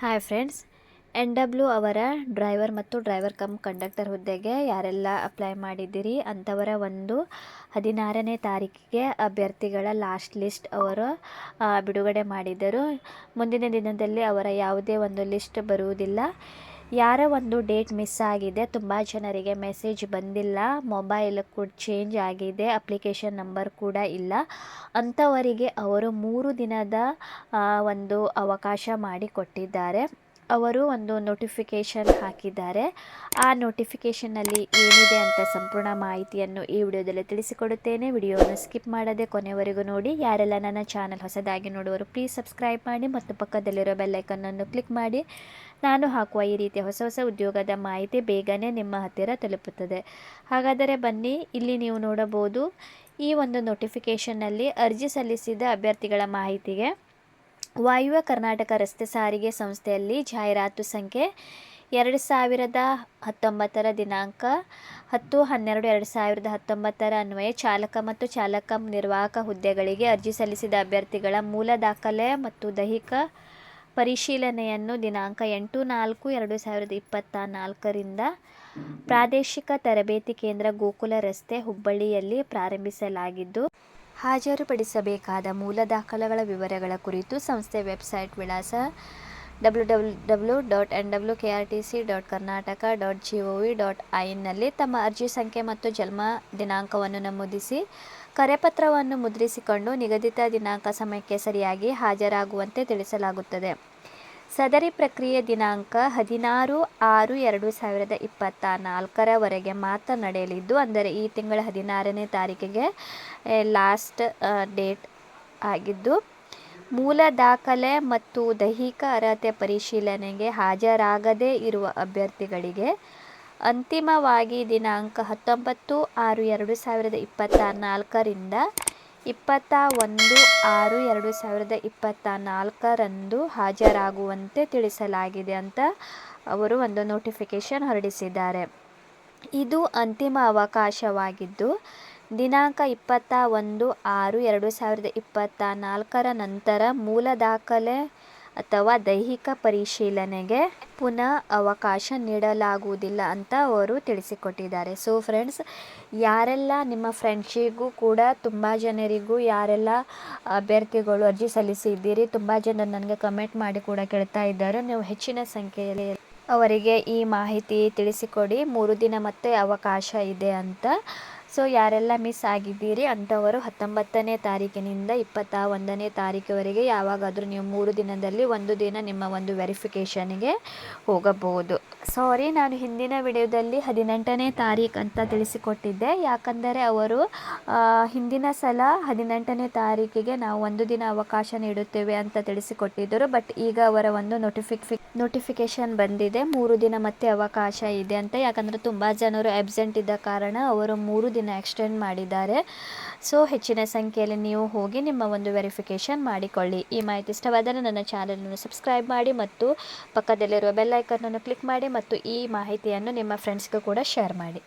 Hi friends N W ಅವರ driver ಮತ್ತು driver cum conductor ಹುದ್ದೆಗೆ ಯಾರೆಲ್ಲ ಅಪ್ಲೈ ಮಾಡಿದ್ದೀರಿ? ಅಂಥವರ ಒಂದು ಹದಿನಾರನೇ ತಾರೀಕಿಗೆ ಅಭ್ಯರ್ಥಿಗಳ ಲಾಸ್ಟ್ ಲಿಸ್ಟ್ ಅವರು ಬಿಡುಗಡೆ ಮಾಡಿದರು ಮುಂದಿನ ದಿನದಲ್ಲಿ ಅವರ ಯಾವುದೇ ಒಂದು ಲಿಸ್ಟ್ ಬರುವುದಿಲ್ಲ. ಯಾರ ಒಂದು ಡೇಟ್ ಮಿಸ್ ಆಗಿದೆ, ತುಂಬ ಜನರಿಗೆ ಮೆಸೇಜ್ ಬಂದಿಲ್ಲ, ಮೊಬೈಲ್ ಕೂಡ ಚೇಂಜ್ ಆಗಿದೆ, ಅಪ್ಲಿಕೇಶನ್ ನಂಬರ್ ಕೂಡ ಇಲ್ಲ. ಅಂಥವರಿಗೆ ಅವರು ಮೂರು ದಿನದ ಒಂದು ಅವಕಾಶ ಮಾಡಿಕೊಟ್ಟಿದ್ದಾರೆ. ಅವರು ಒಂದು ನೋಟಿಫಿಕೇಷನ್ ಹಾಕಿದ್ದಾರೆ. ಆ ನೋಟಿಫಿಕೇಷನ್ನಲ್ಲಿ ಏನಿದೆ ಅಂತ ಸಂಪೂರ್ಣ ಮಾಹಿತಿಯನ್ನು ಈ ವಿಡಿಯೋದಲ್ಲಿ ತಿಳಿಸಿಕೊಡುತ್ತೇನೆ. ವಿಡಿಯೋವನ್ನು ಸ್ಕಿಪ್ ಮಾಡದೆ ಕೊನೆವರೆಗೂ ನೋಡಿ. ಯಾರೆಲ್ಲ ನನ್ನ ಚಾನಲ್ ಹೊಸದಾಗಿ ನೋಡುವರು ಪ್ಲೀಸ್ ಸಬ್ಸ್ಕ್ರೈಬ್ ಮಾಡಿ ಮತ್ತು ಪಕ್ಕದಲ್ಲಿರೋ ಬೆಲ್ಲೈಕನ್ನನ್ನು ಕ್ಲಿಕ್ ಮಾಡಿ. ನಾನು ಹಾಕುವ ಈ ರೀತಿಯ ಹೊಸ ಹೊಸ ಉದ್ಯೋಗದ ಮಾಹಿತಿ ಬೇಗನೆ ನಿಮ್ಮ ಹತ್ತಿರ ತಲುಪುತ್ತದೆ. ಹಾಗಾದರೆ ಬನ್ನಿ, ಇಲ್ಲಿ ನೀವು ನೋಡಬಹುದು ಈ ಒಂದು ನೋಟಿಫಿಕೇಷನ್ನಲ್ಲಿ ಅರ್ಜಿ ಸಲ್ಲಿಸಿದ ಅಭ್ಯರ್ಥಿಗಳ ಮಾಹಿತಿಗೆ. ವಾಯುವ್ಯ ಕರ್ನಾಟಕ ರಸ್ತೆ ಸಾರಿಗೆ ಸಂಸ್ಥೆಯಲ್ಲಿ ಜಾಹೀರಾತು ಸಂಖ್ಯೆ ಎರಡು ಸಾವಿರದ ಹತ್ತೊಂಬತ್ತರ ದಿನಾಂಕ ಹತ್ತು ಹನ್ನೆರಡು ಎರಡು ಸಾವಿರದ ಹತ್ತೊಂಬತ್ತರ ಅನ್ವಯ ಚಾಲಕ ಮತ್ತು ಚಾಲಕ ನಿರ್ವಾಹಕ ಹುದ್ದೆಗಳಿಗೆ ಅರ್ಜಿ ಸಲ್ಲಿಸಿದ ಅಭ್ಯರ್ಥಿಗಳ ಮೂಲ ದಾಖಲೆ ಮತ್ತು ದೈಹಿಕ ಪರಿಶೀಲನೆಯನ್ನು ದಿನಾಂಕ ಎಂಟು ನಾಲ್ಕು ಎರಡು ಸಾವಿರದ ಇಪ್ಪತ್ತ ನಾಲ್ಕರಿಂದ ಪ್ರಾದೇಶಿಕ ತರಬೇತಿ ಕೇಂದ್ರ ಗೋಕುಲ ರಸ್ತೆ ಹುಬ್ಬಳ್ಳಿಯಲ್ಲಿ ಪ್ರಾರಂಭಿಸಲಾಗಿದ್ದು ಹಾಜರುಪಡಿಸಬೇಕಾದ ಮೂಲ ದಾಖಲೆಗಳ ವಿವರಗಳ ಕುರಿತು ಸಂಸ್ಥೆ ವೆಬ್ಸೈಟ್ ವಿಳಾಸ W W W dot N W K R T C dot Karnataka dot G O V dot ಐನ್ನಲ್ಲಿ ತಮ್ಮ ಅರ್ಜಿ ಸಂಖ್ಯೆ ಮತ್ತು ಜನ್ಮ ದಿನಾಂಕವನ್ನು ನಮೂದಿಸಿ, ಕರೆಪತ್ರವನ್ನು ಮುದ್ರಿಸಿಕೊಂಡು ನಿಗದಿತ ದಿನಾಂಕ ಸಮಯಕ್ಕೆ ಸರಿಯಾಗಿ ಹಾಜರಾಗುವಂತೆ ತಿಳಿಸಲಾಗುತ್ತದೆ. ಸದರಿ ಪ್ರಕ್ರಿಯೆ ದಿನಾಂಕ ಹದಿನಾರು ಆರು ಎರಡು ಸಾವಿರದ ಇಪ್ಪತ್ತ ನಾಲ್ಕರವರೆಗೆ ಮಾತ್ರ ನಡೆಯಲಿದ್ದು, ಅಂದರೆ ಈ ತಿಂಗಳ ಹದಿನಾರನೇ ತಾರೀಕಿಗೆ ಲಾಸ್ಟ್ ಡೇಟ್ ಆಗಿದ್ದು, ಮೂಲ ದಾಖಲೆ ಮತ್ತು ದೈಹಿಕ ಅರ್ಹತೆ ಪರಿಶೀಲನೆಗೆ ಹಾಜರಾಗದೇ ಇರುವ ಅಭ್ಯರ್ಥಿಗಳಿಗೆ ಅಂತಿಮವಾಗಿ ದಿನಾಂಕ ಹತ್ತೊಂಬತ್ತು ಆರು ಎರಡು ಸಾವಿರದ ಇಪ್ಪತ್ತ ನಾಲ್ಕರಿಂದ ಇಪ್ಪತ್ತ ಒಂದು ಆರು ಎರಡು ಸಾವಿರದ ಇಪ್ಪತ್ತ ನಾಲ್ಕರಂದು ಹಾಜರಾಗುವಂತೆ ತಿಳಿಸಲಾಗಿದೆ ಅಂತ ಅವರು ಒಂದು ನೋಟಿಫಿಕೇಷನ್ ಹೊರಡಿಸಿದ್ದಾರೆ. ಇದು ಅಂತಿಮ ಅವಕಾಶವಾಗಿದ್ದು, ದಿನಾಂಕ ಇಪ್ಪತ್ತ ಒಂದು ಆರು ಎರಡು ಸಾವಿರದ ಇಪ್ಪತ್ತ ನಾಲ್ಕರ ನಂತರ ಮೂಲ ದಾಖಲೆ ಅಥವಾ ದೈಹಿಕ ಪರಿಶೀಲನೆಗೆ ಪುನಃ ಅವಕಾಶ ನೀಡಲಾಗುವುದಿಲ್ಲ ಅಂತ ಅವರು ತಿಳಿಸಿಕೊಟ್ಟಿದ್ದಾರೆ. ಸೊ ಫ್ರೆಂಡ್ಸ್ ಯಾರೆಲ್ಲ ನಿಮ್ಮ ಫ್ರೆಂಡ್ಶಿಗೂ ಕೂಡ ತುಂಬ ಜನರಿಗೂ ಯಾರೆಲ್ಲ ಅಭ್ಯರ್ಥಿಗಳು ಅರ್ಜಿ ಸಲ್ಲಿಸಿದ್ದೀರಿ, ತುಂಬ ಜನ ನನಗೆ ಕಮೆಂಟ್ ಮಾಡಿ ಕೂಡ ಕೇಳ್ತಾ ಇದ್ದಾರೆ. ನೀವು ಹೆಚ್ಚಿನ ಸಂಖ್ಯೆಯಲ್ಲಿ ಅವರಿಗೆ ಈ ಮಾಹಿತಿ ತಿಳಿಸಿಕೊಡಿ. ಮೂರು ದಿನ ಮತ್ತೆ ಅವಕಾಶ ಇದೆ ಅಂತ ಸೊ ಯಾರೆಲ್ಲ ಮಿಸ್ ಆಗಿದ್ದೀರಿ ಅಂಥವರು ಹತ್ತೊಂಬತ್ತನೇ ತಾರೀಕಿನಿಂದ ಇಪ್ಪತ್ತ ಒಂದನೇ ತಾರೀಕುವರೆಗೆ ಯಾವಾಗಾದರೂ ನೀವು ಮೂರು ದಿನದಲ್ಲಿ ಒಂದು ದಿನ ನಿಮ್ಮ ಒಂದು ವೆರಿಫಿಕೇಷನ್ಗೆ ಹೋಗಬಹುದು. ಸಾರಿ ನಾನು ಹಿಂದಿನ ವಿಡಿಯೋದಲ್ಲಿ ಹದಿನೆಂಟನೇ ತಾರೀಕು ಅಂತ ತಿಳಿಸಿಕೊಟ್ಟಿದ್ದೆ. ಯಾಕಂದರೆ ಅವರು ಹಿಂದಿನ ಸಲ ಹದಿನೆಂಟನೇ ತಾರೀಕಿಗೆ ನಾವು ಒಂದು ದಿನ ಅವಕಾಶ ನೀಡುತ್ತೇವೆ ಅಂತ ತಿಳಿಸಿಕೊಟ್ಟಿದ್ದರು. ಬಟ್ ಈಗ ಅವರ ಒಂದು ನೋಟಿಫಿಕ್ ನೋಟಿಫಿಕೇಷನ್ ಬಂದಿದೆ. ಮೂರು ದಿನ ಮತ್ತೆ ಅವಕಾಶ ಇದೆ ಅಂತ. ಯಾಕಂದರೆ ತುಂಬ ಜನರು ಆಬ್ಸೆಂಟ್ ಇದ್ದ ಕಾರಣ ಅವರು ಮೂರು ಎಕ್ಸ್ಟೆಂಡ್ ಮಾಡಿದ್ದಾರೆ. ಸೊ ಹೆಚ್ಚಿನ ಸಂಖ್ಯೆಯಲ್ಲಿ ನೀವು ಹೋಗಿ ನಿಮ್ಮ ಒಂದು ವೆರಿಫಿಕೇಷನ್ ಮಾಡಿಕೊಳ್ಳಿ. ಈ ಮಾಹಿತಿ ಇಷ್ಟವಾದರೆ ನನ್ನ ಚಾನಲನ್ನು ಸಬ್ಸ್ಕ್ರೈಬ್ ಮಾಡಿ ಮತ್ತು ಪಕ್ಕದಲ್ಲಿರುವ ಬೆಲ್ ಐಕನ್ನನ್ನು ಕ್ಲಿಕ್ ಮಾಡಿ ಮತ್ತು ಈ ಮಾಹಿತಿಯನ್ನು ನಿಮ್ಮ ಫ್ರೆಂಡ್ಸ್ಗೂ ಕೂಡ ಶೇರ್ ಮಾಡಿ.